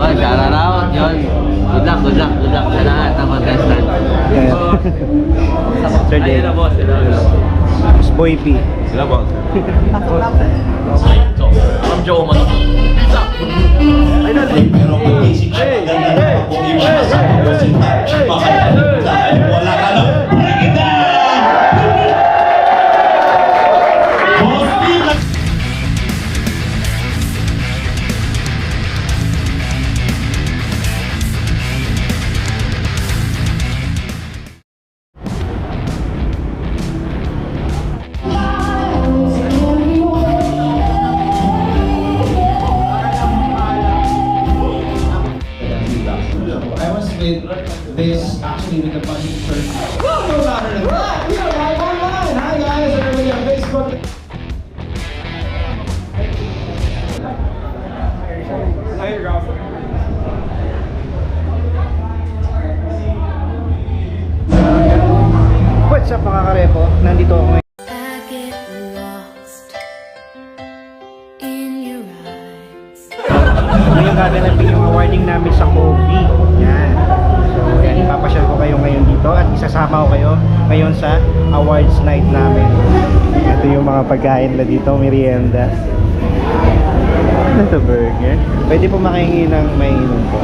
Oh, shout out yun. Good luck, good luck, good luck sa lahat ng contestant. Sir Jay. Ayun na boss, ayun na. Boss Boy P. Sila boss. From Joe Mato. Maganda na kung yung siya sa closing touch. Ngayon gaganapin yung awarding namin sa Kobe. Yan. So, yan, ipapasyal ko kayo ngayon dito at isasama ko kayo ngayon sa awards night namin. Ito yung mga pagkain nila dito, merienda. Ano to burger? Pwede po makahingi ng may inom po.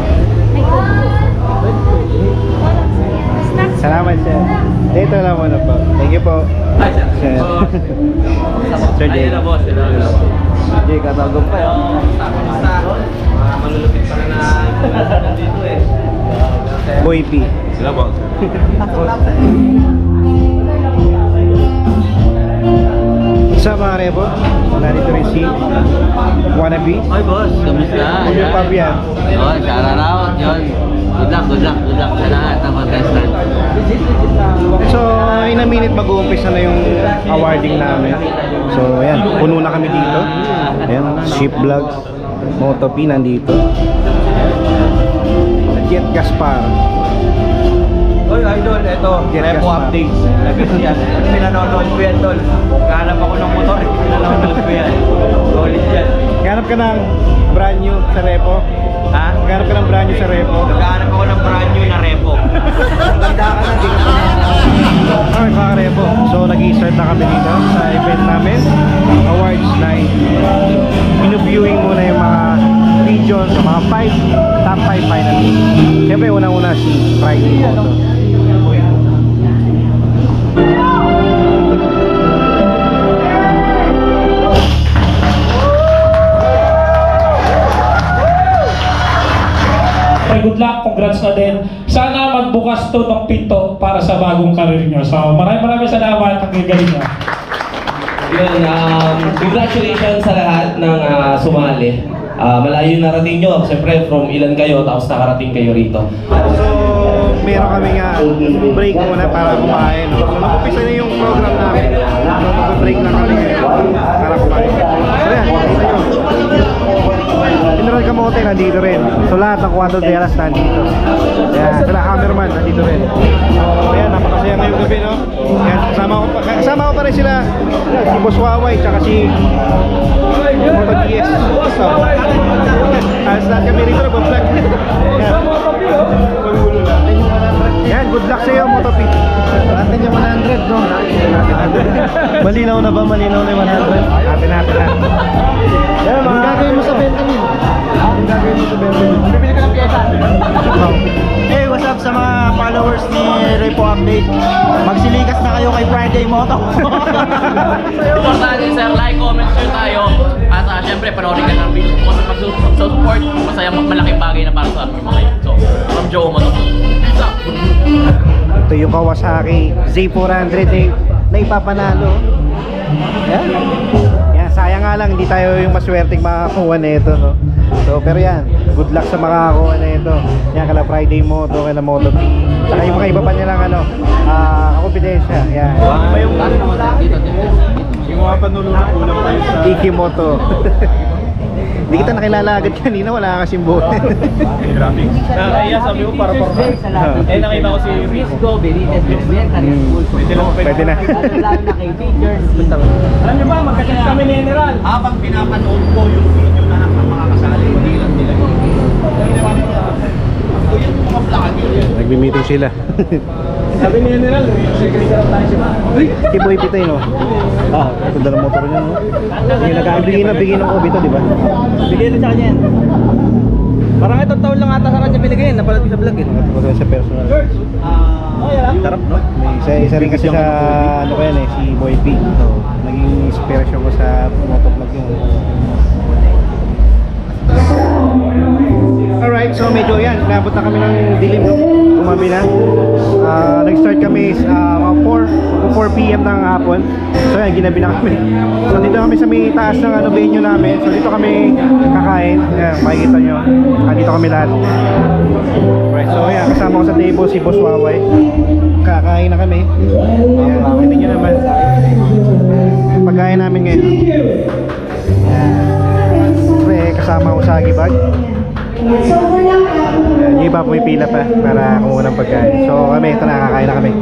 Salamat sir. Dito lang muna po. Thank you po. Sir. Sir Jay. Katagong pa yun. Basta, mga malulupit pa na na nandito eh. Boy P. Sila boss. Sa mga rebo, narito rin si Wannabe. Hi boss, kamusta? Yung pub yan. Oh, shout out yun. Good luck, good luck, good luck sa lahat ng contestant. So, in a minute mag-uumpisa na yung awarding namin. So, ayan, puno na kami dito. Ayan, ship vlog, Moto P nandito. Jet Gaspar. Oy, idol, ito, Get repo updates. Nag- yan. Pinanonood ko yan, tol. Kahanap ako ng motor, pinanonood ko yan. Solid yan. Ganap ka ng brand new sa repo. Ha? Ganap ka ng brand new sa repo. Naghahanap ako ng brand new na repo. Ganda ka na, di ka pa. Alright mga repo. So nag-i-start na kami dito sa event namin. Awards night. Inu-viewing muna yung mga regions, sa mga 5, top 5 finalists. Siyempre unang-una si Friday Moto. Good luck, congrats na din. Sana magbukas to ng pinto para sa bagong karir nyo. So maraming maraming salamat, ang gagaling nyo. Yun, um, congratulations sa lahat ng ah, sumali. Ah, malayo narating nyo. Siyempre, from ilan kayo, tapos nakarating kayo rito. So meron kami nga break muna para kumain. No? So na yung program namin. So mag-break lang kami ngayon para kumain. So yan, kita nyo. Camote nandito rin. So lahat ng Quadro de Alas nandito. Yan, sila cameraman nandito rin. So ayan, napakasaya ngayong gabi no. Yan, kasama ko pa, kasama ko pa rin sila. Si Boss Waway, tsaka si Moto DS. So, alas lahat kami rito nag-vlog. Yan. Followers ni Repo Update? Magsilikas na kayo kay Friday Moto. Importante sir, like, comment, share tayo. At uh, syempre, panoorin ka ng video ko sa pag-support. Masaya, malaking bagay na para sa amin mga yun. So, from Joe Mato. Peace out! Ito yung Kawasaki Z400 eh, na ipapanalo. Yan. Nga lang, hindi tayo yung maswerteng makakakuha na ito. No? So, pero yan, good luck sa makakakuha na ito. Yan, kala Friday Moto, kala Moto P. Saka yung mga iba pa nilang ano, ah, kompetensya. Yan. Pa yung dito, dito. Yung mga panulo na kulang pa yun sa... Iki Moto. Hindi kita nakilala agad kanina, wala ka simbol. Grabe. Nakakaya sabi ko para for Eh nakita ko si Rico. Benitez, Benitez, Pwede lang, pwede na. Lalo na kay teachers. Alam niyo ba, magkasama kami ni General. Habang pinapanood ko yung video lahat ng mga kasali, hindi lang nila. Nagbi-meeting sila. Sabi ni General, secretary tayo siya. Si Boy Pitay, no? Ah, ganda ng motor niya, no? Yung nag-bigay na bigay ng Obito, di ba? Bigay din sa kanya yan. Parang itong taon lang ata sa kanya binigay, napalad ko sa vlog eh. Nakatapos sa personal. Sarap no? May isa, isa rin kasi sa, ano ko yan eh, si Boy P. So, naging inspiration ko sa motovlog yun. Alright, so medyo yan, nabot na kami ng dilim, no? Na. Ah, nag-start kami uh, mga 4, 4 p.m. ng hapon. So yan, ginabi na kami. So dito kami sa may taas ng ano, venue namin. So dito kami kakain. Yan, makikita nyo. Ah, dito kami lahat. Right, so yan, kasama ko sa table si Boss Waway. Kakain na kami. Ayan, makikita nyo naman. Pagkain namin ngayon. Siyempre, kasama ko sa Agibag. Yung iba pumipila pa para kumuha ng pagkain. So kami, ito na, kakain na kami.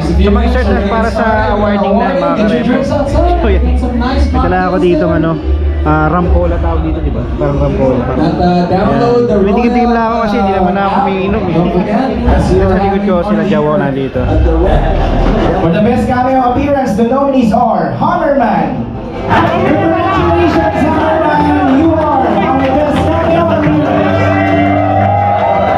So mag-search na para sa awarding na mga karepo. So yan, may dala ako dito ng ano, ah, Ramcola tawag dito, di ba? Parang Ramcola. Parang, At uh, download the tingin-tingin lang ako kasi hindi naman ako umiinom eh. Dito sa likod ko, sila Jawo nandito. For the best cameo appearance, the nominees are Hammerman. Congratulations, Hammerman! You are our best cameo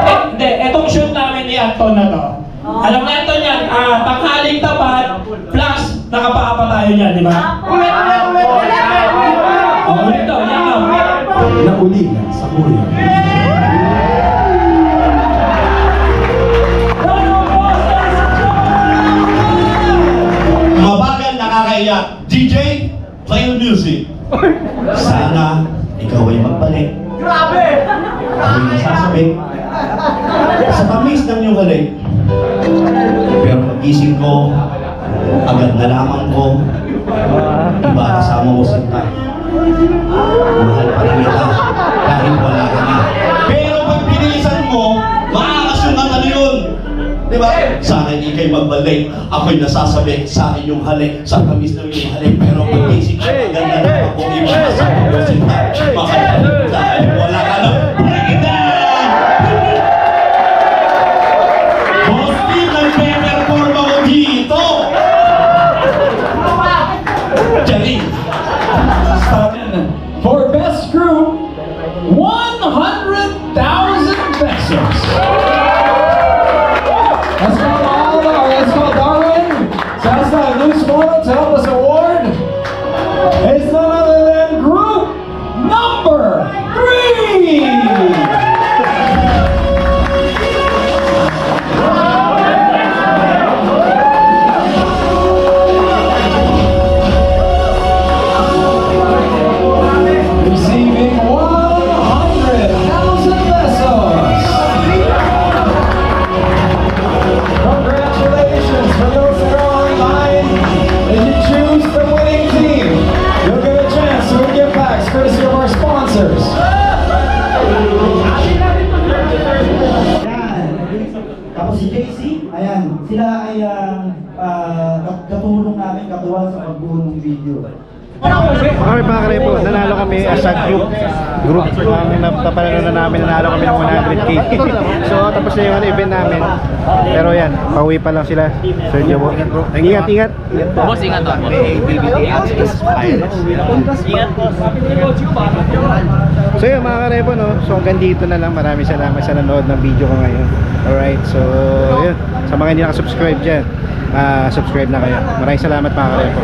Eh, Hindi, etong shoot namin ni Anton na to. Alam na Anton yan, ah, tanghaling tapat plus nakapaa pa tayo niyan, di ba? Ulit, ulit, ulit, ulit! Oh, ulit to, yakap. Nauli sa kuya. Mabagal nakakaiyak. DJ, play the music. Sana ikaw ay magbalik. Grabe! Ako yung nasasabi. Sa tamis ng iyong halik. Pero pagising ko, agad nalaman ko, iba kasama mo sinta. Mahal pa rin kita kahit wala ka na. Pero pag pinilisan mo, maakas yung ang ano yun. Di ba? Sana hindi kayo magbalik. Ako'y nasasabi sa inyong halik, sa tamis ng iyong halik. Pero pag isip ko, maganda 100,000 sila ay ah, ah, kat- katulong namin, katuwang sa pagbuo ng video. Okay mga karepo, nanalo kami as a group. Group namin na papanalo na namin, nanalo kami ng 100k. so tapos na yung ano, event namin. Pero yan, pauwi pa lang sila. Sir Jabo. Ingat, ingat. Ingat po. Boss, ingat to, boss. So yun mga karepo no, so hanggang dito na lang. Maraming salamat sa nanood ng video ko ngayon. Alright, so yun. Sa mga hindi nakasubscribe dyan, ah subscribe na kayo. Maraming salamat mga karepo.